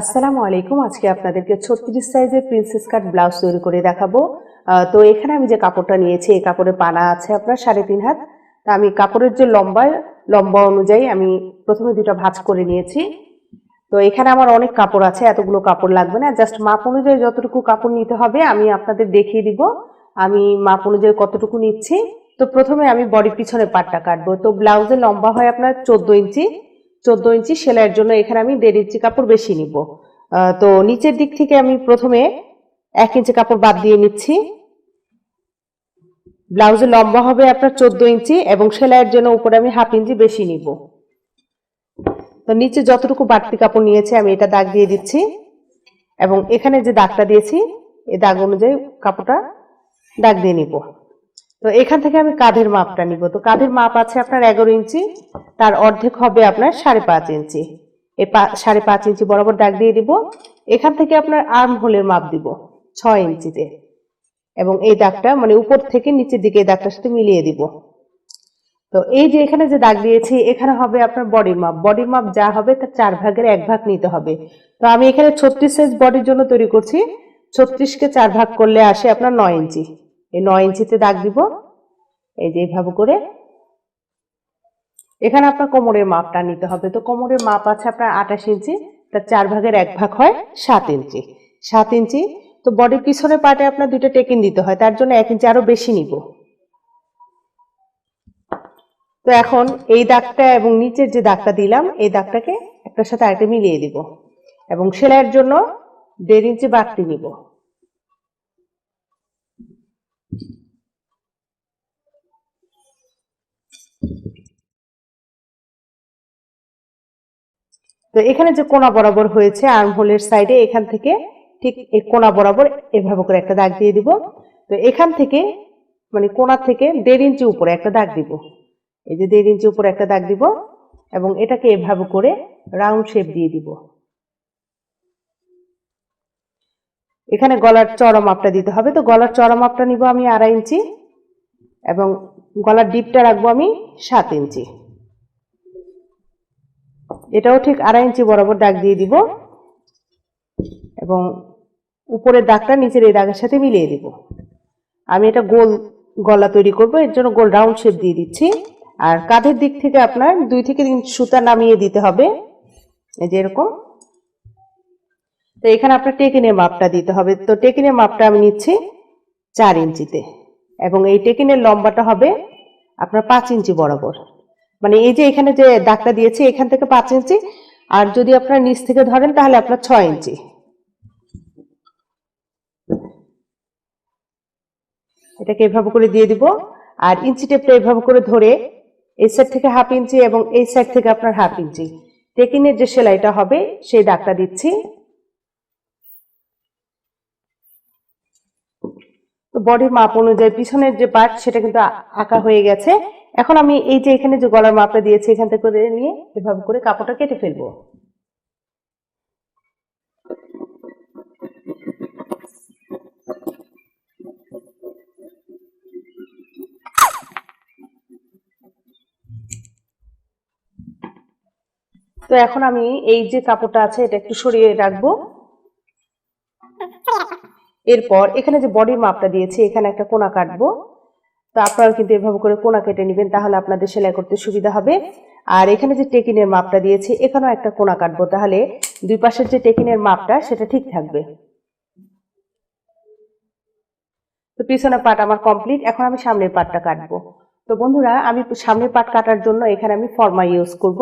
আসসালামু আলাইকুম। আজকে আপনাদেরকে ছত্রিশ সাইজের প্রিন্সেস কাট ব্লাউজ তৈরি করে দেখাবো। তো এখানে আমি যে কাপড়টা নিয়েছি, এই কাপড়ের পানা আছে আপনার সাড়ে তিন হাত। তা আমি কাপড়ের যে লম্বা লম্বা অনুযায়ী আমি প্রথমে দুটো ভাঁজ করে নিয়েছি। তো এখানে আমার অনেক কাপড় আছে, এতগুলো কাপড় লাগবে না। জাস্ট মাপ অনুযায়ী যতটুকু কাপড় নিতে হবে আমি আপনাদের দেখিয়ে দিব। আমি মাপ অনুযায়ী কতটুকু নিচ্ছি। তো প্রথমে আমি বডির পিছনে পাটটা কাটবো। তো ব্লাউজের লম্বা হয় আপনার চোদ্দ ইঞ্চি। চোদ্দ ইঞ্চি সেলাইয়ের জন্য এখানে আমি দেড় ইঞ্চি কাপড় বেশি নিব। তো নিচের দিক থেকে আমি প্রথমে এক ইঞ্চি কাপড় বাদ দিয়ে নিচ্ছি। ব্লাউজের লম্বা হবে আপনার চোদ্দ ইঞ্চি এবং সেলাইয়ের জন্য উপরে আমি হাফ ইঞ্চি বেশি নিব। তো নিচে যতটুকু বাড়তি কাপড় নিয়েছে আমি এটা দাগ দিয়ে দিচ্ছি এবং এখানে যে দাগটা দিয়েছি এই দাগ অনুযায়ী কাপড়টা দাগ দিয়ে নিব। তো এখান থেকে আমি কাঁধের মাপটা নিব। তো কাঁধের মাপ আছে আপনার এগারো ইঞ্চি, তার অর্ধেক হবে আপনার সাড়ে পাঁচ ইঞ্চি। এই সাড়ে পাঁচ ইঞ্চি বরাবর দাগ দিয়ে দিব। এখান থেকে আপনার আর্ম হোলের মাপ দিব, ছয় ইঞ্চিতে। এবং এই দাগটা মানে উপর থেকে নিচের দিকে এই দাগটার সাথে মিলিয়ে দিব। তো এই যে এখানে যে দাগ দিয়েছি, এখানে হবে আপনার বডির মাপ বডির মাপ যা হবে তার চার ভাগের এক ভাগ নিতে হবে। তো আমি এখানে ছত্রিশ সাইজ বডির জন্য তৈরি করছি। ছত্রিশকে চার ভাগ করলে আসে আপনার নয় ইঞ্চি। এই নয় ইঞ্চিতে দাগ দিব। এই যে এইভাবে করে। এখানে আপনার কোমরের মাপটা নিতে হবে। তো কোমরের মাপ আছে আপনার আঠাশ ইঞ্চি। তার চার ভাগের এক ভাগ হয় সাত ইঞ্চি। সাত ইঞ্চি। তো বডির পিছনের পার্টে আপনার দুইটা টেকিন দিতে হয়। তার জন্য এক ইঞ্চি আরও বেশি নিব। তো এখন এই দাগটা এবং নিচের যে দাগটা দিলাম, এই দাগটাকে একটার সাথে আরেকটা মিলিয়ে দিব। এবং সেলাইয়ের জন্য দেড় ইঞ্চি বাড়তি নিব। তো এখানে যে কোনা বরাবর হয়েছে আর্ম হোলের সাইডে, এখান থেকে ঠিক এই কোনা বরাবর এভাবে করে একটা দাগ দিয়ে দিব। তো এখান থেকে মানে কোনা থেকে দেড় ইঞ্চি উপরে একটা দাগ দিব। এই যে দেড় ইঞ্চি উপরে একটা দাগ দিব এবং এটাকে এভাবে করে রাউন্ড শেপ দিয়ে দিব। এখানে গলার চড়া মাপটা দিতে হবে। তো গলার চড়া মাপটা নিব আমি আড়াই ইঞ্চি এবং গলার ডিপটা রাখব আমি সাত ইঞ্চি। এটাও ঠিক আড়াই ইঞ্চি বরাবর দাগ দিয়ে দিব এবং উপরের দাগটা নিচের এই দাগের সাথে মিলিয়ে দিব। আমি এটা গোল গলা তৈরি করব, এর জন্য গোল রাউন্ড শেপ দিয়ে দিচ্ছি। আর কাঁধের দিক থেকে আপনার দুই থেকে তিন সুতা নামিয়ে দিতে হবে। এই যে এরকম। তো এখানে আপনার টেকিনের মাপটা দিতে হবে। তো টেকিনের মাপটা আমি নিচ্ছি চার ইঞ্চিতে। এবং এই টেকিনের লম্বাটা হবে আপনার পাঁচ ইঞ্চি বরাবর। মানে এই যে এখানে যে দাগটা দিয়েছি, এখান থেকে পাঁচ ইঞ্চি। আর যদি আপনার নিচ থেকে ধরেন, তাহলে আপনার ছয় ইঞ্চি। এটাকে এভাবে করে দিয়ে দিব। আর ইঞ্চি টেপটা এভাবে করে ধরে এই সাইড থেকে হাফ ইঞ্চি এবং এই সাইড থেকে আপনার হাফ ইঞ্চি। টেকিনের যে সেলাইটা হবে, সেই দাগটা দিচ্ছি। তো বডির মাপ অনুযায়ী পিছনের যে পার্ট, সেটা কিন্তু আঁকা হয়ে গেছে। এখন আমি এই যে এখানে যে গলার মাপটা দিয়েছি, এখান থেকে করে নিয়ে এভাবে করে কাপড়টা কেটে ফেলব। তো এখন আমি এই যে কাপড়টা আছে, এটা একটু সরিয়ে রাখব। এরপর এখানে যে বডির মাপটা দিয়েছি, এখানে একটা কোনা কাটবো। তো আপনারা কিন্তু এভাবে করে কোনা কেটে নেবেন, তাহলে আপনাদের সেলাই করতে সুবিধা হবে। আর এখানে যে টেকিনের মাপটা দিয়েছি, এখানেও একটা কোনা কাটবো, তাহলে দুই পাশের যে টেকিনের মাপটা, সেটা ঠিক থাকবে। তো পিছনের পাট আমার কমপ্লিট, এখন আমি সামনের পাটটা কাটবো। তো বন্ধুরা, আমি সামনের পাট কাটার জন্য এখানে আমি ফর্মা ইউজ করব।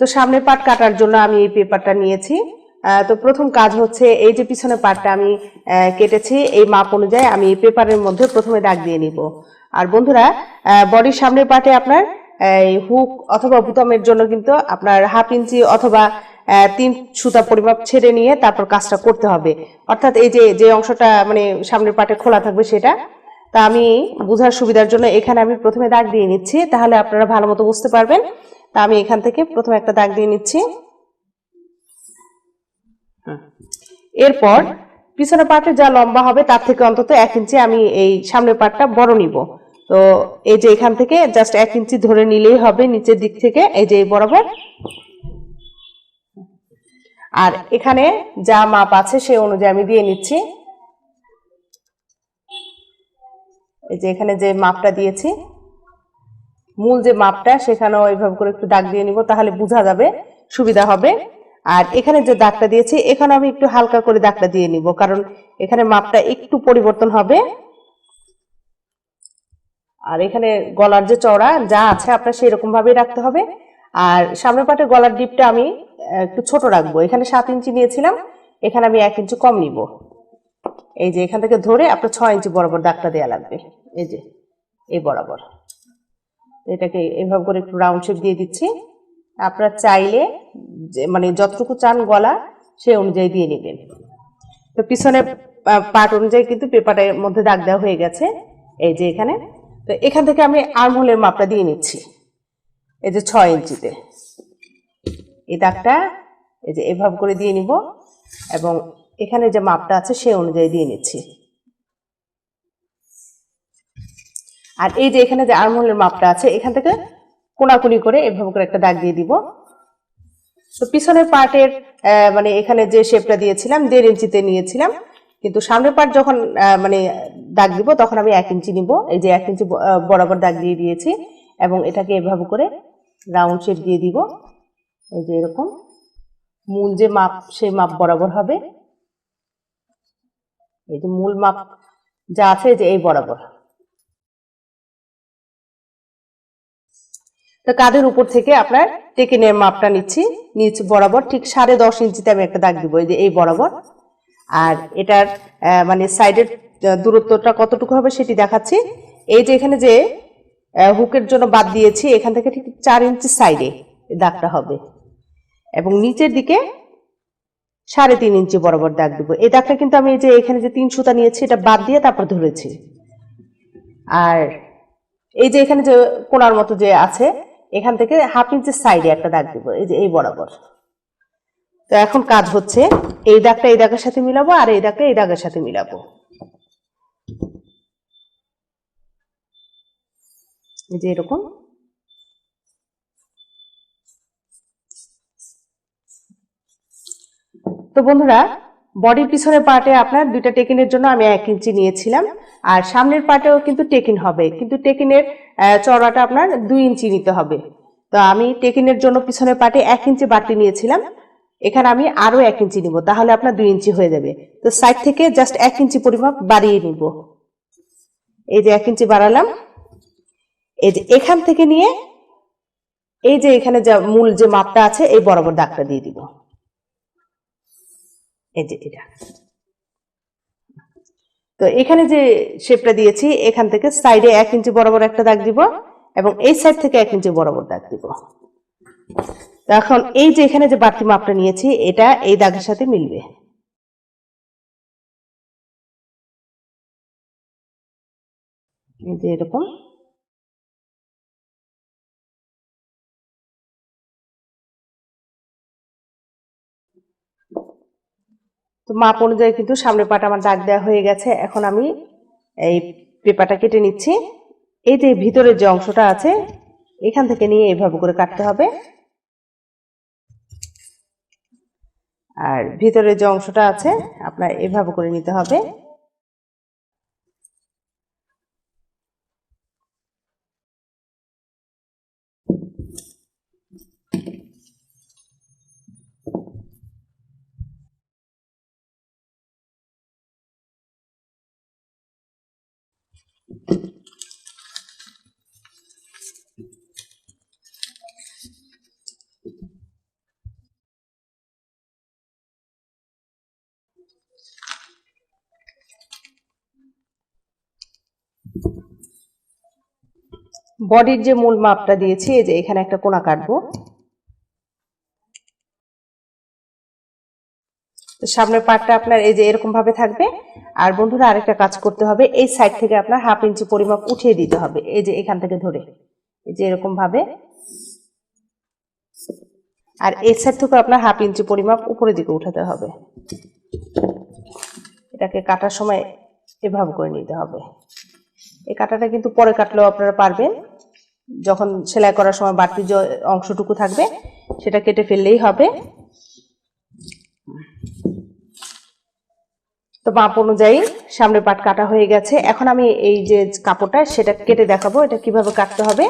তো সামনের পাট কাটার জন্য আমি এই পেপারটা নিয়েছি। তো প্রথম কাজ হচ্ছে এই যে পিছনে পাটটা আমি কেটেছি, এই মাপ অনুযায়ী আমি পেপারের মধ্যে প্রথমে দাগ দিয়ে নিব। আর বন্ধুরা বডির সামনের পাটে আপনার হুক অথবা বুতামের জন্য কিন্তু আপনার হাফ ইঞ্চি অথবা তিন সুতা পরিমাপ ছেড়ে নিয়ে তারপর কাজটা করতে হবে। অর্থাৎ এই যে যে অংশটা মানে সামনের পাটে খোলা থাকবে সেটা, তা আমি বোঝার সুবিধার জন্য এখানে আমি প্রথমে দাগ দিয়ে নিচ্ছি, তাহলে আপনারা ভালো মতো বুঝতে পারবেন। তা আমি এখান থেকে প্রথমে একটা দাগ দিয়ে নিচ্ছি। এরপর পিছনের পাটে যা লম্বা হবে, তার থেকে অন্তত এক ইঞ্চি আমি এই সামনের পাটটা বড় নিব। তো এই যে এখান থেকে জাস্ট এক ইঞ্চি ধরে নিলেই হবে, নিচের দিক থেকে এই যে বরাবর। আর এখানে যা মাপ আছে সেই অনুযায়ী আমি দিয়ে নিচ্ছি। এই যে এখানে যে মাপটা দিয়েছি, মূল যে মাপটা, সেখানেও এইভাবে করে একটু দাগ দিয়ে নিব, তাহলে বোঝা যাবে, সুবিধা হবে। আর এখানে যে দাগটা দিয়েছি এখানে আমি একটু হালকা করে দাগটা দিয়ে নিব, কারণ এখানে মাপটা একটু পরিবর্তন হবে। আর এখানে গলার যে চওড়া, যা আছে আপনার সেই রকম ভাবেই রাখতে হবে। আর সামনের পাটে গলার ডিপটা আমি একটু ছোট রাখব। এখানে সাত ইঞ্চি নিয়েছিলাম, এখানে আমি এক ইঞ্চি কম নিব। এই যে এখান থেকে ধরে আপনার ছয় ইঞ্চি বরাবর দাগটা দেওয়া লাগবে, এই যে, এই বরাবর। এটাকে এভাবে করে একটু রাউন্ড শেপ দিয়ে দিচ্ছি। আপনার চাইলে মানে যতটুকু চান গলা সেই অনুযায়ী দিয়ে নেবেন। তো পিছনে পার্ট অনুযায়ী কিন্তু পেপারের মধ্যে দাগ দেওয়া হয়ে গেছে। এই যে এখানে। তো এখান থেকে আমি আর্মহোলের মাপটা দিয়ে নিচ্ছি। এই যে ছয় ইঞ্চিতে। এই দাগটা এই যে এভাবে করে দিয়ে নিব এবং এখানে যে মাপটা আছে, সে অনুযায়ী দিয়ে নিচ্ছি। আর এই যে এখানে যে আর্মহোলের মাপটা আছে, এখান থেকে কোনাকুনি করে এভাবে করে একটা দাগ দিয়ে দিব। তো পিছনের পার্টের মানে এখানে যে শেপটা দিয়েছিলাম, দেড় ইঞ্চিতে নিয়েছিলাম। কিন্তু সামনের পার্ট যখন মানে দাগ দিব, তখন আমি এক ইঞ্চি নিব। এই যে এক ইঞ্চি বরাবর দাগ দিয়ে দিয়েছি এবং এটাকে এভাবে করে রাউন্ড শেপ দিয়ে দিব। এই যে এরকম। মূল যে মাপ, সেই মাপ বরাবর হবে। এই যে মূল মাপ যা আছে যে এই বরাবর। তো কাঁধের উপর থেকে আপনার টেকিনের মাপটা নিচ্ছি। নিচ বরাবর ঠিক সাড়ে দশ ইঞ্চিতে আমি একটা দাগ দিব, এই যে এই বরাবর। আর এটার মানে সাইডের দূরত্বটা কতটুকু হবে সেটি দেখাচ্ছি। এই যে এখানে যে হুকের জন্য বাদ দিয়েছি, এখান থেকে ঠিক চার ইঞ্চি সাইডে দাগটা হবে। এবং নিচের দিকে সাড়ে তিন ইঞ্চি বরাবর দাগ দিব। এই দাগটা কিন্তু আমি যে এখানে যে তিন সুতা নিয়েছি, এটা বাদ দিয়ে তারপর ধরেছি। আর এই যে এখানে যে কোনার মতো যে আছে এখান থেকে হাফ ইঞ্চি সাইডে একটা দাগ দিব, এই যে এই বরাবর। তো এখন কাজ হচ্ছে এই দাগটা এই দাগের সাথে মিলাবো আর এই দাগটা এই দাগের সাথে মিলাবো। যে এরকম। তো বন্ধুরা বডির পিছনের পার্টে আপনার দুইটা টেকিনের জন্য আমি এক ইঞ্চি নিয়েছিলাম। আর সামনের পার্টেও কিন্তু টেকিন হবে। কিন্তু টেকিনের আহ, চওড়াটা আপনার দুই ইঞ্চি নিতে হবে। তো আমি টেকিনের জন্য পিছনের পার্টে এক ইঞ্চি বাড়তি নিয়েছিলাম। এখানে আমি আরও এক ইঞ্চি নিব। তাহলে আপনার দুই ইঞ্চি হয়ে যাবে। তো সাইড থেকে জাস্ট এক ইঞ্চি পরিমাপ বাড়িয়ে নিব। এই যে এক ইঞ্চি বাড়ালাম। এই যে এখান থেকে নিয়ে এই যে এখানে যা মূল যে মাপটা আছে এই বরাবর দাগটা দিয়ে দিব। এই এটা। তো এখানে যে শেপটা দিয়েছি, এখান থেকে সাইডে এক ইঞ্চি বরাবর একটা দাগ দিব এবং এই সাইড থেকে এক ইঞ্চি বরাবর দাগ দিব। এখন এই যে এখানে যে বাড়তি মাপটা নিয়েছি, এটা এই দাগের সাথে মিলবে। এই যে এরকম। তো মাপ অনুযায়ী কিন্তু সামনের পাটা আমার দাগ দেওয়া হয়ে গেছে। এখন আমি এই পেপারটা কেটে নিচ্ছি। এই যে ভিতরের যে অংশটা আছে, এখান থেকে নিয়ে এইভাবে করে কাটতে হবে। আর ভিতরের যে অংশটা আছে, আপনার এভাবে করে নিতে হবে। বডির যে মূল মাপটা দিয়েছি, এই যে এখানে একটা কোনা কাটবো। সামনের পার্টটা আপনার এই যে এরকম ভাবে থাকবে। আর বন্ধুরা, আরেকটা কাজ করতে হবে, এই সাইড থেকে আপনার হাফ ইঞ্চি পরিমাপ উঠিয়ে দিতে হবে, এই যে এখান থেকে ধরে। এই যে এরকম ভাবে। আর এই সাইড থেকে আপনার হাফ ইঞ্চি পরিমাপ উপরের দিকে উঠাতে হবে। এটাকে কাটার সময় এভাবে করে নিতে হবে। এই কাটাটা কিন্তু পরে কাটলেও আপনারা পারবেন। যখন সেলাই করার সময় বাড়তি যে অংশটুকু থাকবে, সেটা কেটে ফেললেই হবে। তো মাপ অনুযায়ী সামনের পাট কাটা হয়ে গেছে। এখন আমি এই যে কাপড়টা, সেটা কেটে দেখাবো, এটা কীভাবে কাটতে হবে।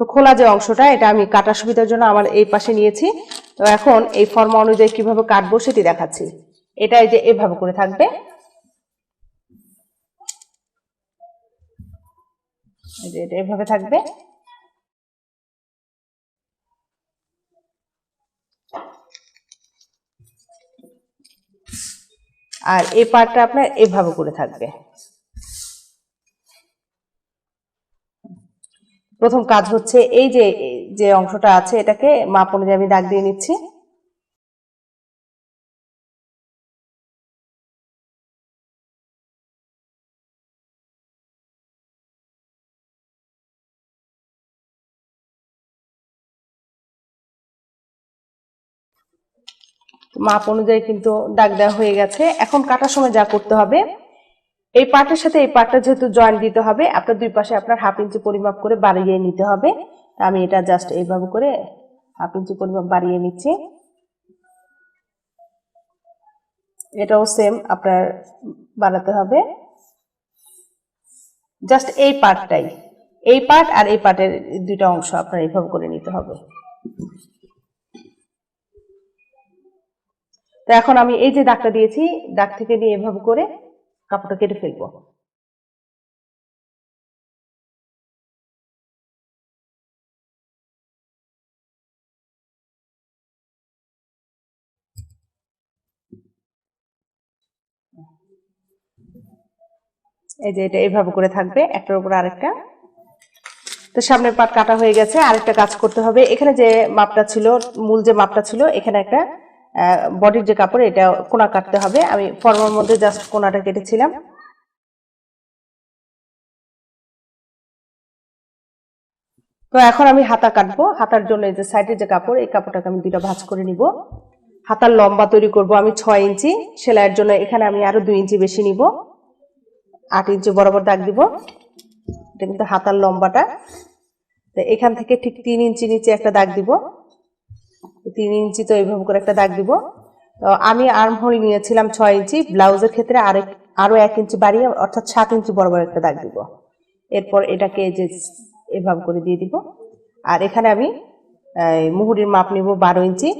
তো খোলা যে অংশটা, এটা আমি কাটার সুবিধার জন্য আমার এই পাশে নিয়েছি। তো এখন এই ফর্মা অনুযায়ী কীভাবে কাটবো সেটি দেখাচ্ছি। এটা এই যে এভাবে করে থাকবে এই যে এটা এভাবে থাকবে। আর এই পার্টটা আপনার এভাবে করে থাকবে। প্রথম কাজ হচ্ছে এই যে যে অংশটা আছে এটাকে মাপ অনুযায়ী আমি দাগ দিয়ে নিচ্ছি। মাপ অনুযায়ী কিন্তু দাগ দেওয়া হয়ে গেছে। এখন কাটার সময় যা করতে হবে, এই পার্টের সাথে এই পার্টটা যেহেতু জয়েন্ট দিতে হবে, আপনার দুই পাশে আপনার হাফ ইঞ্চি পরিমাপ করে বাড়িয়ে নিতে হবে। আমি এটা জাস্ট এইভাবে করে হাফ ইঞ্চি পরিমাপ বাড়িয়ে নিচ্ছি। এটাও সেম আপনার বাড়াতে হবে। জাস্ট এই পার্টটাই এই পার্ট আর এই পার্টের দুইটা অংশ আপনার এইভাবে করে নিতে হবে। তো এখন আমি এই যে দাগটা দিয়েছি, দাগ থেকে নিয়ে এভাবে করে কাপড়টা কেটে ফেলব। এই যে এটা এইভাবে করে থাকবে, একটার উপর আরেকটা। তো সামনের পাট কাটা হয়ে গেছে, আরেকটা কাজ করতে হবে। এখানে যে মাপটা ছিল, মূল যে মাপটা ছিল, এখানে একটা বডির যে কাপড়, এটা কোনা কাটতে হবে। আমি ফর্মার মধ্যে জাস্ট কোনাটা কেটেছিলাম। তো এখন আমি হাতা কাটবো। হাতার জন্য এই যে সাইডের যে কাপড়, এই কাপড়টাকে আমি দুটা ভাঁজ করে নিব। হাতার লম্বা তৈরি করব আমি ছয় ইঞ্চি। সেলাইয়ের জন্য এখানে আমি আরও দুই ইঞ্চি বেশি নিব। আট ইঞ্চি বরাবর দাগ দিব। এটা কিন্তু হাতার লম্বাটা। তো এখান থেকে ঠিক তিন ইঞ্চি নিচে একটা দাগ দিব। তিন ইঞ্চি তো এইভাবে করে একটা দাগ দিব। তো আমি আর্ম হোল নিয়েছিলাম ছয় ইঞ্চি, ব্লাউজের ক্ষেত্রে আরেক, আরও এক ইঞ্চি বাড়িয়ে, অর্থাৎ সাত ইঞ্চি বরাবর একটা দাগ দিব। এরপর এটাকে যে এভাবে করে দিয়ে দিব। আর এখানে আমি মুহুরির মাপ নিব বারো ইঞ্চি,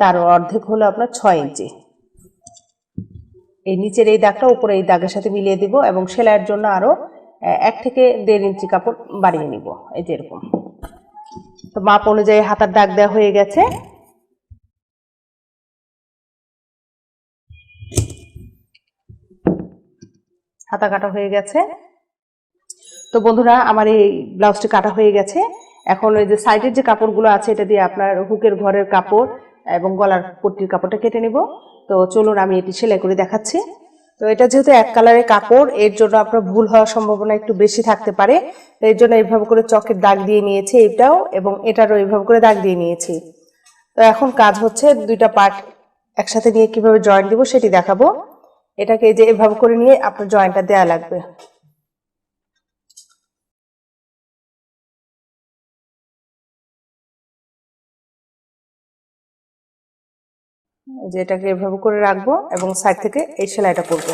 তার অর্ধেক হলো আপনার ছয় ইঞ্চি। এই নিচের এই দাগটা উপরে এই দাগের সাথে মিলিয়ে দিব এবং সেলাইয়ের জন্য আরও এক থেকে দেড় ইঞ্চি কাপড় বাড়িয়ে নিব। এই যে এরকম। তো মাপ অনুযায়ী হাতার দাগ দেওয়া হয়ে গেছে। হাতা কাটা হয়ে গেছে। তো বন্ধুরা, আমার এই ব্লাউজটি কাটা হয়ে গেছে। এখন ওই যে সাইডের যে কাপড়গুলো আছে, এটা দিয়ে আপনার হুকের ঘরের কাপড় এবং গলার পট্টির কাপড়টা কেটে নিব। তো চলুন, আমি এটি সেলাই করে দেখাচ্ছি। তো এটা যেহেতু এক কালারের কাপড়, এর জন্য আপনার ভুল হওয়ার সম্ভাবনা একটু বেশি থাকতে পারে। তো এর জন্য এইভাবে করে চকের দাগ দিয়ে নিয়েছি এটাও এবং এটারও এইভাবে করে দাগ দিয়ে নিয়েছি। তো এখন কাজ হচ্ছে দুইটা পার্ট একসাথে নিয়ে কীভাবে জয়েন্ট দিব সেটি দেখাবো। এটাকে যে এভাবে করে নিয়ে আপনার জয়েন্টটা দেয়া লাগবে। যে এটাকে এভাবে করে রাখব এবং সাইড থেকে এই সেলাইটা করব।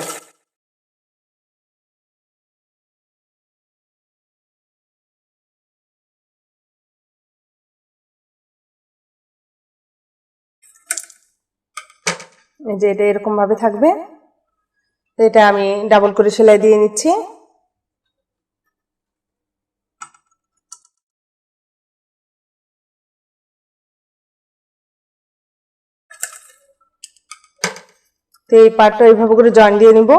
যে এটা এরকম ভাবে থাকবে। এটা আমি ডাবল করে সেলাই দিয়ে নিচ্ছি। তো এই পার্টটা এইভাবে করে জয়েন দিয়ে নিব।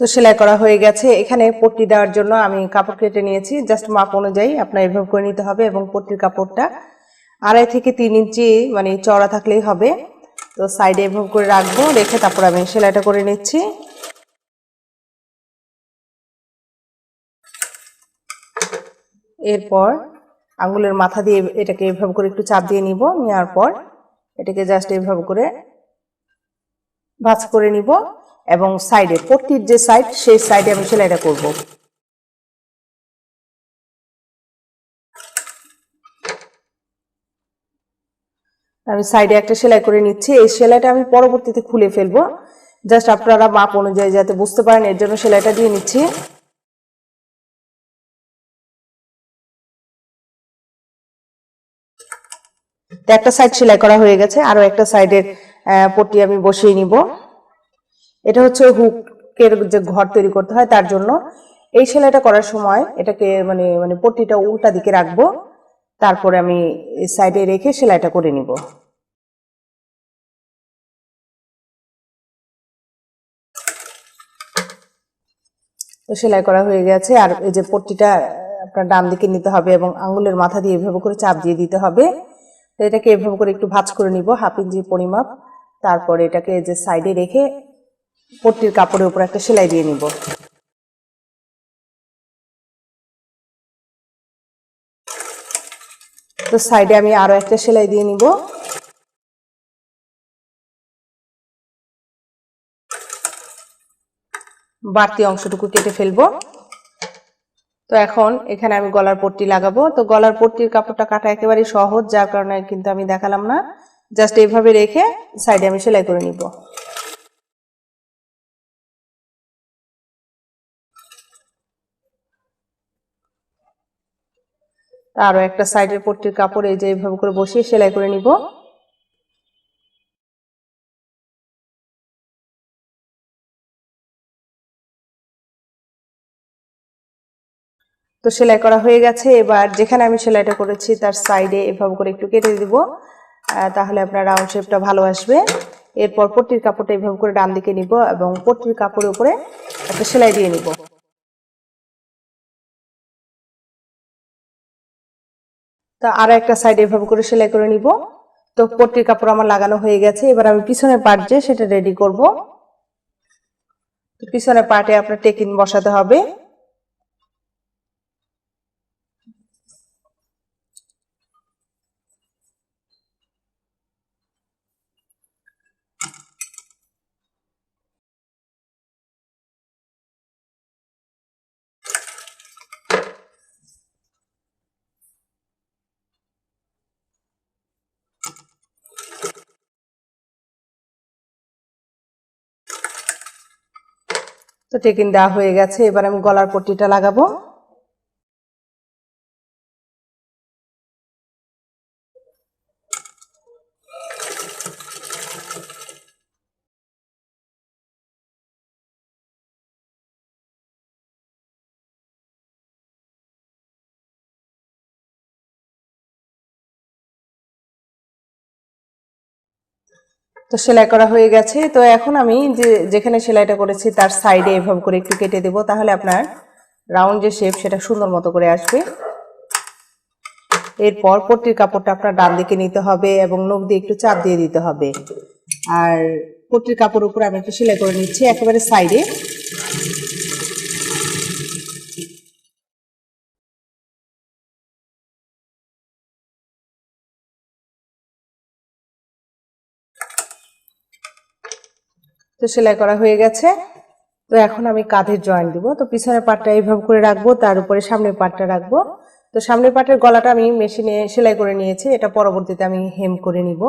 তো সেলাই করা হয়ে গেছে। এখানে পট্টি দেওয়ার জন্য আমি কাপড় কেটে নিয়েছি। জাস্ট মাপ অনুযায়ী আপনার এভাবে করে নিতে হবে এবং পট্টির কাপড়টা আড়াই থেকে তিন ইঞ্চি মানে চড়া থাকলেই হবে। তো সাইডে এভাবে করে রাখব, রেখে তারপর আমি সেলাইটা করে নিচ্ছি। এরপর আঙ্গুলের মাথা দিয়ে এটাকে এভাবে করে একটু চাপ দিয়ে নিব, নেওয়ার পর এটাকে জাস্ট এভাবে করে ভাজ করে নিব এবং সাইডে পট্টির যে সাইড সেই সাইডে আমি সেলাইটা করব। আমি সাইডে একটা সেলাই করে নিচ্ছি। এই সেলাইটা আমি পরবর্তীতে খুলে ফেলব। জাস্ট আপনারা মাপ অনুযায়ী যাতে বুঝতে পারেন, এর জন্য সেলাইটা দিয়ে নিচ্ছি। একটা সাইড সেলাই করা হয়ে গেছে। আরও একটা সাইডের পট্টি আমি বসিয়ে নিব। এটা হচ্ছে হুকের যে ঘর তৈরি করতে হয়, তার জন্য। এই সেলাইটা করার সময় এটাকে মানে মানে পট্টিটা উল্টা দিকে রাখব। তারপরে আমি সাইডে রেখে সেলাইটা করে নিব। তো সেলাই করা হয়ে গেছে। আর এই যে পট্টিটা আপনার ডান দিকে নিতে হবে এবং আঙ্গুলের মাথা দিয়ে এভাবে করে চাপ দিয়ে দিতে হবে। তো এটাকে এভাবে করে একটু ভাঁজ করে নিব, হাফ ইঞ্চি পরিমাপ। তারপরে এটাকে যে সাইডে রেখে পট্টির কাপড়ের উপর একটা সেলাই দিয়ে নিব। তো সাইডে আমি আরও একটা সেলাই দিয়ে নিব। বাড়তি অংশটুকু কেটে ফেলব। তো এখন এখানে আমি গলার পট্টি লাগাবো। তো গলার পট্টির কাপড়টা কাটা একেবারে সহজ, যার কারণে কিন্তু আমি দেখালাম না। জাস্ট এইভাবে রেখে সাইডে আমি সেলাই করে নিব। আরও একটা সাইডের পট্টির কাপড় এই যে এইভাবে করে বসিয়ে সেলাই করে নিব। তো সেলাই করা হয়ে গেছে। এবার যেখানে আমি সেলাইটা করেছি তার সাইডে এভাবে করে একটু কেটে দিব। তাহলে আপনার রাউন্ড শেপটা ভালো আসবে। এরপর পট্টির কাপড়টা এভাবে করে ডান দিকে নিব এবং পট্টির কাপড়ের উপরে একটা সেলাই দিয়ে নিব। তো আরও একটা সাইড এভাবে করে সেলাই করে নিব। তো পট্টির কাপড় আমার লাগানো হয়ে গেছে। এবার আমি পিছনের পার্ট যে সেটা রেডি করব। পিছনের পার্টে আপনার টেকিন বসাতে হবে। তো টেকিন দেওয়া হয়ে গেছে। এবার আমি গলার পট্টিটা লাগাবো। তো সেলাই করা হয়ে গেছে। তো এখন আমি যে, যেখানে সেলাইটা করেছি তার সাইডে এভাবে করে একটু কেটে দেবো, তাহলে আপনার রাউন্ড যে শেপ সেটা সুন্দর মতো করে আসবে। এরপর পট্টির কাপড়টা আপনার ডান দিকে নিতে হবে এবং নখ দিয়ে একটু চাপ দিয়ে দিতে হবে। আর পট্টির কাপড়ের উপরে আমি একটু সেলাই করে নিচ্ছি, একেবারে সাইডে তো সেলাই করা হয়ে গেছে। তো এখন আমি কাঁধের জয়েন্ট দিব। তো পিছনের পাটটা এইভাবে করে রাখব, তার উপরে সামনের পাটটা রাখব। তো সামনের পাটের গলাটা আমি মেশিনে সেলাই করে নিয়েছি। এটা পরবর্তীতে আমি হেম করে নিব।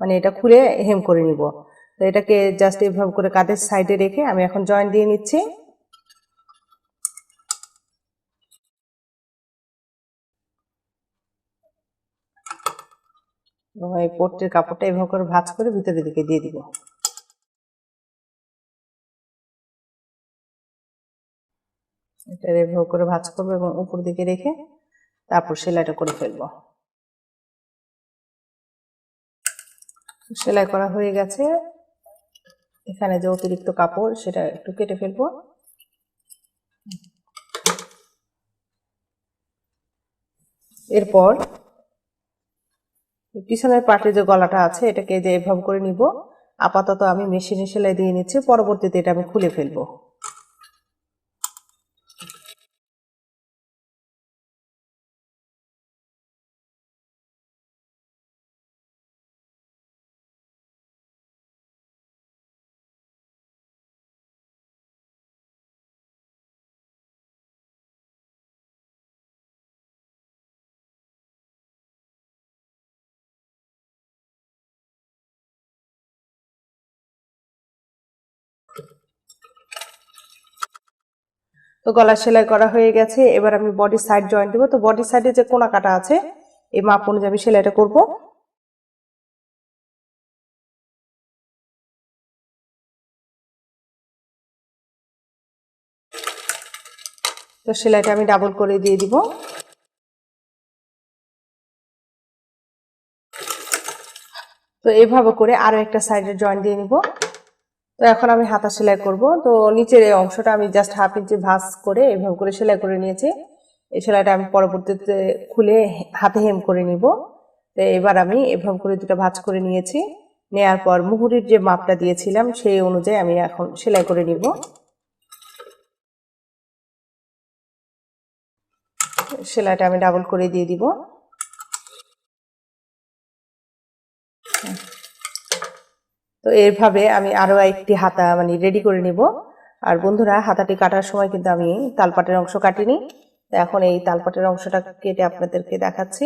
মানে এটা খুলে হেম করে নিব। তো এটাকে জাস্ট এইভাবে করে কাঁধের সাইডে রেখে আমি এখন জয়েন্ট দিয়ে নিচ্ছি। এই পোটটির কাপড়টা এভাবে করে ভাঁজ করে ভিতরের দিকে দিয়ে দিব। এটা এভাবে করে ভাঁজ করব এবং উপর দিকে রেখে তারপর সেলাইটা করে ফেলব। সেলাই করা হয়ে গেছে। এখানে যে অতিরিক্ত কাপড় সেটা একটু কেটে ফেলব। এরপর পিছনের পাটে যে গলাটা আছে এটাকে যে এভাবে করে নিব, আপাতত আমি মেশিনে সেলাই দিয়ে নিচ্ছি, পরবর্তীতে এটা আমি খুলে ফেলব। তো গলা সেলাই করা হয়ে গেছে। এবার আমি বডি সাইড জয়েন্ট দেবো। তো বডি সাইডে যে কোনা কাটা আছে, এই মাপ অনুযায়ী আমি সেলাইটা করব। তো সেলাইটা আমি ডাবল করে দিয়ে দিব। তো এইভাবে করে আরও একটা সাইডে জয়েন দিয়ে নিব। তো এখন আমি হাতা সেলাই করব। তো নিচের এই অংশটা আমি জাস্ট হাফ ইঞ্চি ভাঁজ করে এইভাবে করে সেলাই করে নিয়েছি। এই সেলাইটা আমি পরবর্তীতে খুলে হাতে হেম করে নিব। তো এবার আমি এভাবে করে দুটো ভাঁজ করে নিয়েছি। নেয়ার পর মুহুরির যে মাপটা দিয়েছিলাম সেই অনুযায়ী আমি এখন সেলাই করে নিব। সেলাইটা আমি ডাবল করে দিয়ে দিব। তো এরভাবে আমি আরও একটি হাতা মানে রেডি করে নিব। আর বন্ধুরা, হাতাটি কাটার সময় কিন্তু আমি তালপাটের অংশ কাটিনি। এখন এই তালপাটের অংশটা কেটে আপনাদেরকে দেখাচ্ছি।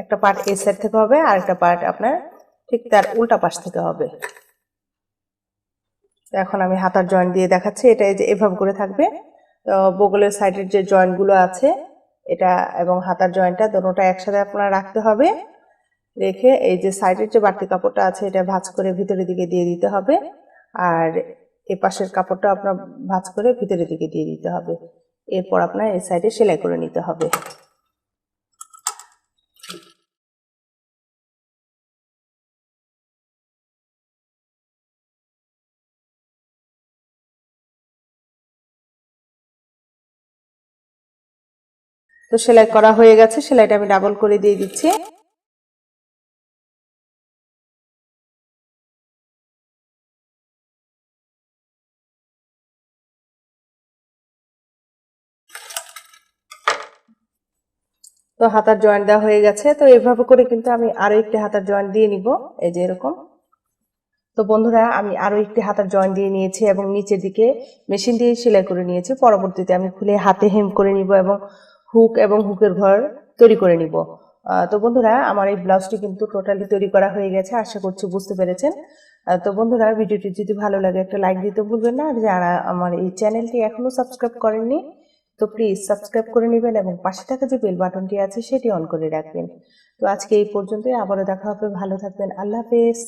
একটা পার্ট এই সাইড থেকে হবে, আর একটা পার্ট আপনার ঠিক তার উল্টা পাশ থেকে হবে। এখন আমি হাতার জয়েন্ট দিয়ে দেখাচ্ছি, এটা যে এভাবে করে থাকবে। তো বগলের সাইডের যে জয়েন্টগুলো আছে, এটা এবং হাতার জয়েন্টটা দোনোটা একসাথে আপনার রাখতে হবে। রেখে এই যে সাইডের যে বাড়তি কাপড়টা আছে, এটা ভাঁজ করে ভিতরের দিকে দিয়ে দিতে হবে। আর এ পাশের কাপড়টা আপনার ভাঁজ করে ভিতরের দিকে দিয়ে দিতে হবে। এরপর আপনার এই সাইডে সেলাই করে নিতে হবে। তো সেলাই করা হয়ে গেছে, সেলাইটা আমি ডাবল করে দিয়ে দিচ্ছি। তো হাতার জয়েন্ট দেওয়া হয়ে গেছে। তো এভাবে করে কিন্তু আমি আরও একটি হাতার জয়েন্ট দিয়ে নিব। এই যে এরকম। তো বন্ধুরা, আমি আরও একটি হাতার জয়েন্ট দিয়ে নিয়েছি এবং নিচের দিকে মেশিন দিয়ে সেলাই করে নিয়েছি। পরবর্তীতে আমি খুলে হাতে হেম করে নিব এবং হুক এবং হুকের ঘর তৈরি করে নিব। তো বন্ধুরা, আমার এই ব্লাউজটি কিন্তু টোটালি তৈরি করা হয়ে গেছে। আশা করছি বুঝতে পেরেছেন। তো বন্ধুরা, ভিডিওটি যদি ভালো লাগে একটা লাইক দিতে ভুলবেন না। আর যারা আমার এই চ্যানেলটি এখনও সাবস্ক্রাইব করেননি তো প্লিজ সাবস্ক্রাইব করে নেবেন এবং পাশে থাকা যে বেল বাটনটি আছে সেটি অন করে রাখবেন। তো আজকে এই পর্যন্তই, আবারও দেখা হবে, ভালো থাকবেন, আল্লাহ হাফেজ।